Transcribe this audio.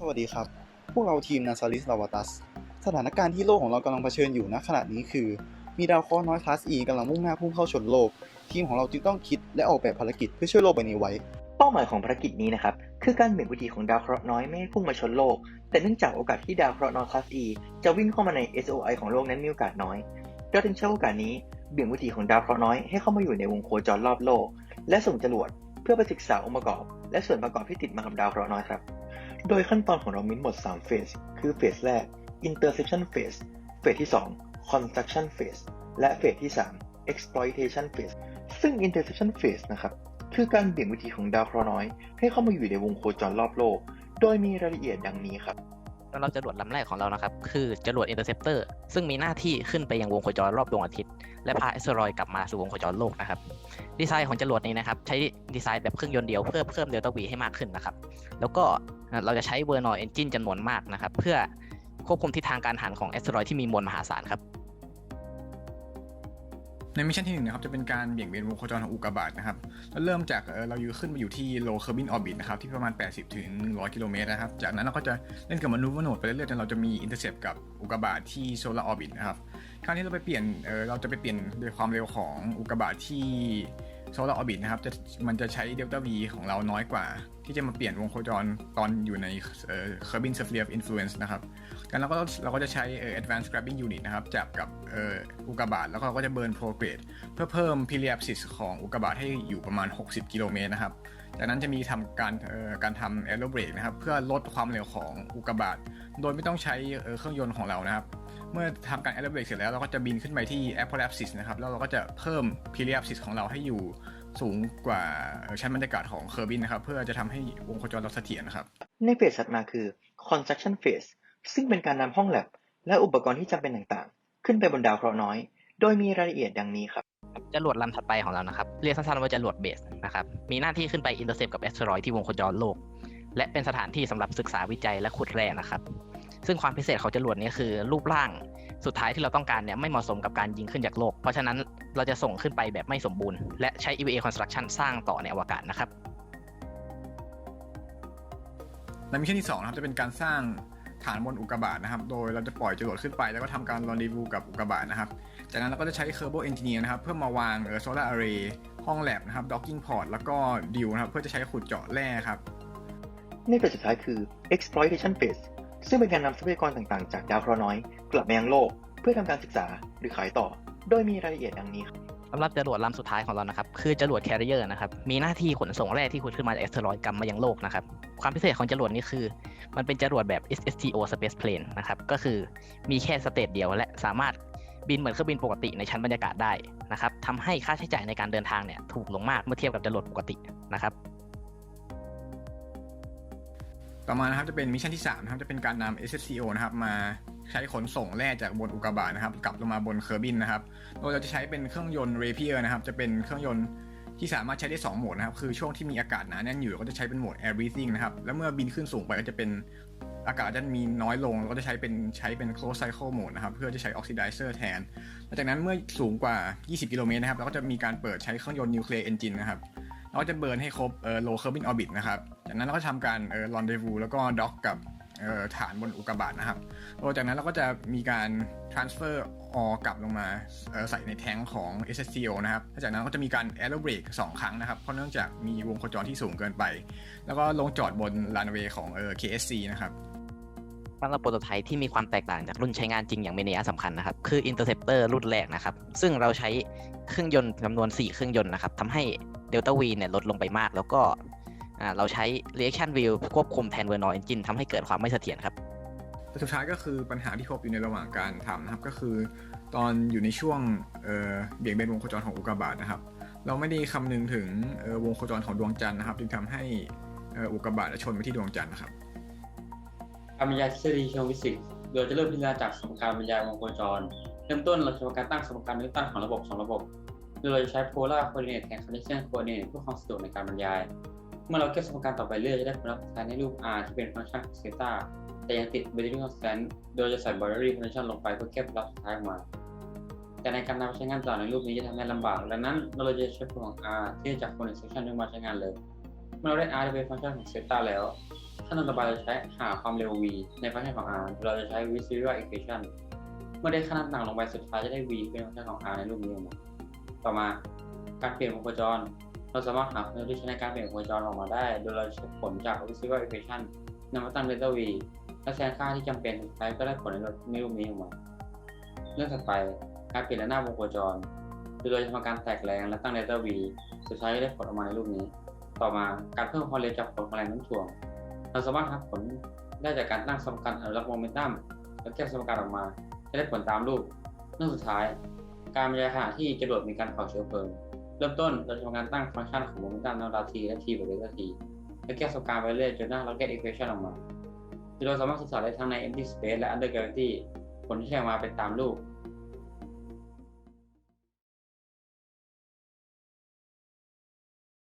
สวัสดีครับ พวกเราทีมนาซาลิสลาวาตัส สถานการณ์ที่โลกของเรากำลังเผชิญอยู่ณขณะนี้คือ มีดาวเคราะห์น้อยคลาส E กำลังมุ่งหน้าพุ่งเข้าชนโลก ทีมของเราจึงต้องคิดและออกแบบภารกิจเพื่อช่วยโลกใบนี้ไว้ เป้าหมายของภารกิจนี้นะครับ คือการเบี่ยงวิถีของดาวเคราะห์น้อยไม่ให้พุ่งมาชนโลก แต่เนื่องจากโอกาสที่ดาวเคราะห์น้อยคลาส E จะวิ่งเข้ามาใน SOI ของโลกนั้นมีโอกาสน้อยเราจึงใช้โอกาสนี้เบี่ยงวิถีของดาวเคราะห์น้อยให้เข้ามาอยู่ในวงโคจรรอบโลก และส่งจรวดเพื่อไปศึกษาองค์ประกอบ และส่วนประกอบที่ติดมากับดาวเคราะห์น้อยครับ โดยขั้นตอนของเรามีทั้งหมด 3 เฟส คือเฟสแรก interception phase เฟสที่ 2 construction phase และเฟสที่ 3 exploitation phase ซึ่ง interception phase นะครับ คือการเบี่ยงวิธีของดาวเคราะห์น้อย ให้เข้ามาอยู่ในวงโคจรรอบโลก โดยมีรายละเอียดดังนี้ครับ แล้วเราจรวดลำแรกของเรานะครับ คือจรวด Interceptor ซึ่งมีหน้าที่ขึ้นไปยังวงโคจรรอบดวงอาทิตย์ และพาอสเตรอยกลับมาสู่วงโคจรโลกนะครับ ดีไซน์ของจรวดนี้นะครับใช้ดีไซน์แบบเครื่องยนต์เดียวเพื่อเพิ่มเดลต้าวีให้มากขึ้นนะครับ แล้วก็เราจะใช้เวอร์นอยเอนจินจำนวนมากนะครับ เพื่อควบคุมทิศทางการหันของอสเตรอยที่มีมวลมหาศาลครับ ในมิชชั่นที่หนึ่งนะครับจะเป็นการเบี่ยงเบนวงโคจรของอุกกาบาตนะครับแล้วเริ่มจากเราอยู่ขึ้นไปอยู่ที่โลเคอร์บินออร์บิทนะครับที่ประมาณ 80ถึง100 กิโลเมตรนะครับจากนั้นเราก็จะเล่นกับมนุษย์วโนดไปเรื่อยๆจนเราจะมีอินเตอร์เซปกับอุกกาบาตที่โซลาร์ออร์บิทนะครับคราวนี้เราไปเปลี่ยนเออเราจะไปเปลี่ยนโดยความเร็วของอุกกาบาตที่ solar orbit นะครับจะมันจะใช้ delta v ของเราน้อยกว่า ที่จะมาเปลี่ยนวงโคจรตอนอยู่ในเอ่อ Kerbin sphere of influence นะครับกันแล้วก็เราก็จะใช้เอ่อ advanced grabbing unit นะครับจับกับเอ่ออุกกาบาตแล้วก็เราก็จะเบิร์น prograde เพื่อเพิ่ม periapsis ของอุกกาบาตให้อยู่ประมาณ 60 กิโลเมตรนะครับจากนั้นจะมีทำการเอ่อการทำ aero brake นะครับเพื่อลดความเร็วของอุกกาบาตโดยไม่ต้องใช้เอ่อเครื่องยนต์ของเรานะครับ เมื่อทำการ aero brake เสร็จแล้วเราก็จะบินขึ้นไปที่ apoapsis นะครับแล้วเราก็จะเพิ่ม periapsis ของเราให้อยู่สูงกว่าเอ่อชั้นบรรยากาศของ Kerbin นะครับ เพื่อจะทำให้วงโคจรเราเสถียรนะครับ ในเฟสถัดมาคือ construction phase ซึ่งเป็นการนำห้องแลบและอุปกรณ์ที่จำเป็นต่างๆ ขึ้นไปบนดาวเคราะห์น้อย โดยมีรายละเอียดดังนี้ครับจรวดลำถัดไปของเรานะครับ เรียกสั้นๆว่าจรวดเบสนะครับ มีหน้าที่ขึ้นไปอินเตอร์เซปกับแอสเตรอยที่วงโคจรโลก และเป็นสถานที่สำหรับศึกษาวิจัยและขุดแร่นะครับ ซึ่งความพิเศษของจรวดนี้คือรูปร่างสุดท้ายที่เราต้องการเนี่ยไม่เหมาะสมกับการยิงขึ้นจากโลก เพราะฉะนั้นเราจะส่งขึ้นไปแบบไม่สมบูรณ์ และใช้ EVA construction สร้างต่อในอวกาศนะครับในมิชชั่นที่2นะครับจะเป็นการสร้างฐานบนอุกกาบาตนะครับ โดยเราจะปล่อยจรวดขึ้นไป แล้วก็ทำการรอนดีวูกับอุกกาบาตนะครับ จากนั้นเราก็จะใช้เคอร์โบเอนจิเนียร์นะครับ เพื่อมาวางเออโซลาร์อาร์เรย์ห้องแลบนะครับด็อกกิ้งพอร์ตแล้วก็ดิวนะครับ เพื่อจะใช้ขุดเจาะแร่ครับในเฟสสุดท้ายคือ exploitation phase ซึ่งเป็นการนำทรัพยากรต่างๆ จากดาวเคราะห์น้อย กลับมายังโลก เพื่อทำการศึกษาหรือขายต่อ โดยมีรายละเอียดดังนี้ครับสำหรับจรวดลำสุดท้ายของเรานะครับ คือจรวดแคริเออร์นะครับ มีหน้าที่ขนส่งแร่ที่ขุดขึ้นมาจากแอสเตรอยด์กลับมายังโลกนะครับ ความพิเศษของจรวดนี้คือ มันเป็นจรวดแบบ SSTO Space Plane นะครับ ก็คือมีแค่สเตจเดียวและสามารถบินเหมือนเครื่องบินปกติในชั้นบรรยากาศได้นะครับทำให้ค่าใช้จ่ายในการเดินทางเนี่ยถูกลงมากเมื่อเทียบกับจรวดปกตินะครับ ต่อมานะครับจะเป็นมิชชั่นที่3นะครับจะเป็นการนำ SSCO นะครับมาใช้ขนส่งแร่จากบนอุกกาบาตนะครับกลับลงมาบนเคอร์บินนะครับโดยเราจะใช้เป็นเครื่องยนต์ Rapier นะครับจะเป็นเครื่องยนต์ที่สามารถใช้ได้2โหมดนะครับคือช่วงที่มีอากาศหนาแน่นอยู่ก็จะใช้เป็นโหมด air breathing นะครับแล้วเมื่อบินขึ้นสูงไปก็จะเป็นอากาศจะมีน้อยลงเราก็จะใช้เป็นใช้เป็น close cycle mode นะครับเพื่อจะใช้ oxidizer แทนหลังจากนั้นเมื่อสูงกว่า 20 กิโลเมตรนะครับเราก็จะมีการเปิดใช้เครื่องยนต์ nuclear engine นะครับ เราก็จะเบิร์นให้ครบเอ่อ low kerbin orbit นะครับ จากนั้นเราก็ทำการเอ่อ rendezvous แล้วก็ dock กับเออฐานบนอุกกาบาตนะครับโดยจากนั้นเราก็จะมีการ transfer ออกลับลงมาเออใส่ในแทงของ SSO นะครับแล้วจากนั้นก็จะมีการ aero brake สองครั้งนะครับ เพราะเนื่องจากมีวงโคจรที่สูงเกินไป แล้วก็ลงจอดบน runway ของเออ KSC นะครับสำหรับโปรโตไทป์ที่มีความแตกต่างจากรุ่นใช้งานจริงอย่างมีนัยสำคัญนะครับ คือ Interceptor รุ่นแรกนะครับ ซึ่งเราใช้เครื่องยนต์จำนวน 4 เครื่องยนต์นะครับทำให้ Delta V เนี่ยลดลงไปมาก แล้วก็อ่าเราใช้ Reaction Wheel ควบคุมแทน Vernol Engine ทำให้เกิดความไม่เสถียรครับแต่สุดท้ายก็คือปัญหาที่พบอยู่ในระหว่างการทำนะครับก็คือ ตอนอยู่ในช่วงเอ่อเบี่ยงเบนวงโคจรของอุกกาบาตนะครับ เราไม่ได้คำนึงถึงเอ่อวงโคจรของดวงจันทร์นะครับจึงทำให้เอ่ออุกกาบาตชนไปที่ดวงจันทร์นะครับการบรรยายทฤษฎีเชิงฟิสิกส์โดยจะเริ่มพิจารณาจากสมการบรรยายวงโคจร เริ่มต้นเราจะทำการตั้งสมการนิวตันของระบบสองระบบ โดยเราจะใช้ polar coordinate แทน cartesian coordinate เพื่อความสะดวกในการบรรยาย เมื่อเราแก้สมการต่อไปเรื่อยจะได้ผลลัพธ์สุดท้ายในรูป r ที่เป็นฟังก์ชันของ theta แต่ยังติด boundary constant โดยจะใส่ boundary condition ลงไปเพื่อแก้ผลลัพธ์สุดท้ายออกมา แต่ในการนำไปใช้งานต่อในรูปนี้จะทำให้ลำบากดังนั้นเราจะใช้ผลของ r ที่จาก coordinate section นี้มาใช้งานเลย เมื่อเราได้ r ที่เป็นฟังก์ชันของ theta แล้วขั้นตอนต่อไปเราจะใช้หาความเร็ว v ในฟังก์ชันของ r เราจะใช้ visual equation เมื่อได้ค่าต่างลงไปสุดท้ายจะได้ v เป็นฟังก์ชันของ r ในรูปนี้ออกมา ต่อมาการเปลี่ยนวงโคจร เราสามารถหาความร็วที่ใช้ในการเปลี่ยนวงโคจรออกมาได้ โดยเราใช้ผลจาก visual equation นำมาตั้ง delta v และแทนค่าที่จำเป็นสุดท้ก็ได้ผลในรูปนี้ออกมา เรื่องถัดไปการเปลี่ยนระนาบวงโคจรโดยเราจะทำการแตกแรงและตั้ง delta v สุดท้ายได้ผลออกมาในรูปนี้ ต่อมาการเพิ่มความเร็วจากผลของแรงโน้มถ่วง เราสามารถหาผลได้จากการตั้งสมการอนุรักษ์โมเมนตัมและแก้สมการออกมาจะได้ผลตามรูปเรื่องสุดท้าย การบรรยายขณะที่จรวดมีการเผาเชื้อเพลิง เริ่มต้นเราจะทำการตั้งฟังก์ชันของโมเมนตัมในเวลา t และทีบวก delta t และแก้สมการไปเรื่อยจนได้ rocket equation ออกมาโดยเราสามารถศึกษาได้ทั้งใน empty space และ under gravity ผลที่แสดงมาเป็นตามรูป